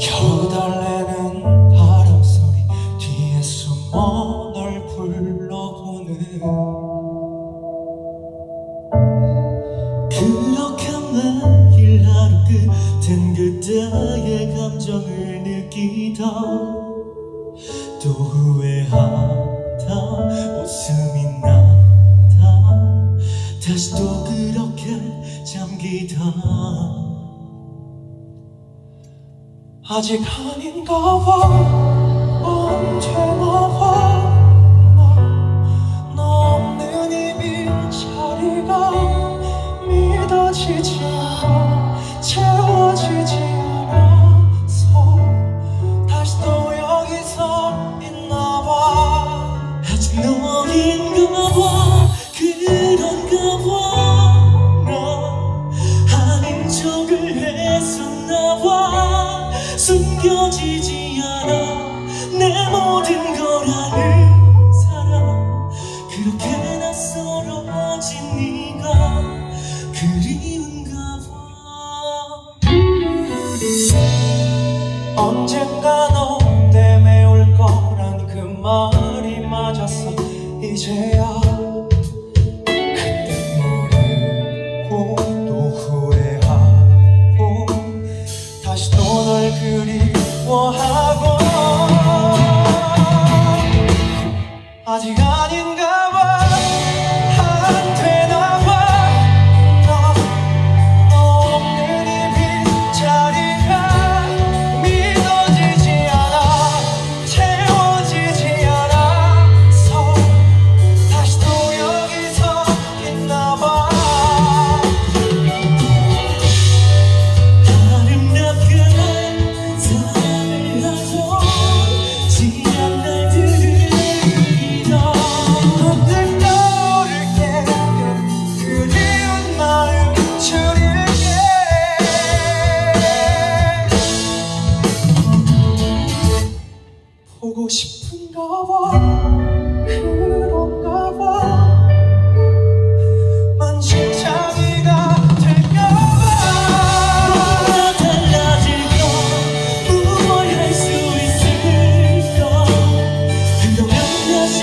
겨우 달래는 바람 소리 뒤에 숨어 널 불러보는 그렇게 매일 하루 끝엔 그때의 감정을 느끼다 또 후회하다 웃음이 나다. 다시 또 기다 아직 아닌가 봐. 언제나 봐 느껴지지 않아. 내 모든 걸 아는 사람. 그렇게 낯설어진 네가 그리운가 봐. 언젠가 너 때문에 올 거란 그 말이 맞았어 이제야 그때 모르고 또 후회하고 다시 널 그리 미워하고 아직 아니 싶은가 봐 그런가 봐 만신창이가 될까 봐 뭐가 달라질까? 무얼 할 수 있을까? 그러면 다시